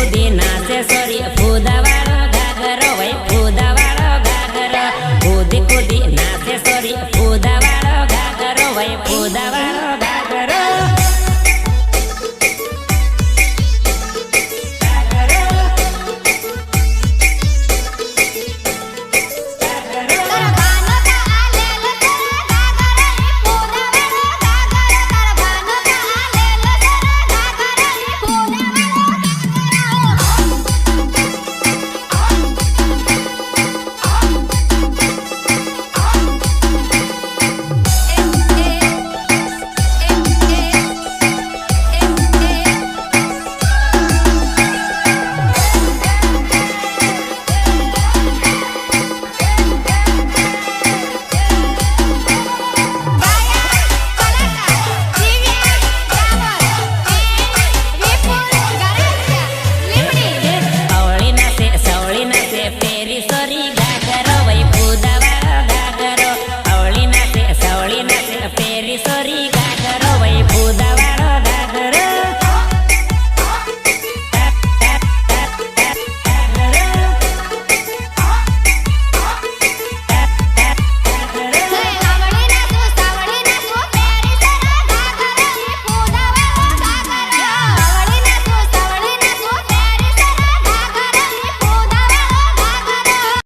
ફૂદીના છે સોરી ફૂદાવાળો ઘાઘરો હોય ફૂદાવાળો ઘાઘરો ફૂદી ફૂદીના છે સોરી ફૂદાવાળો Rico.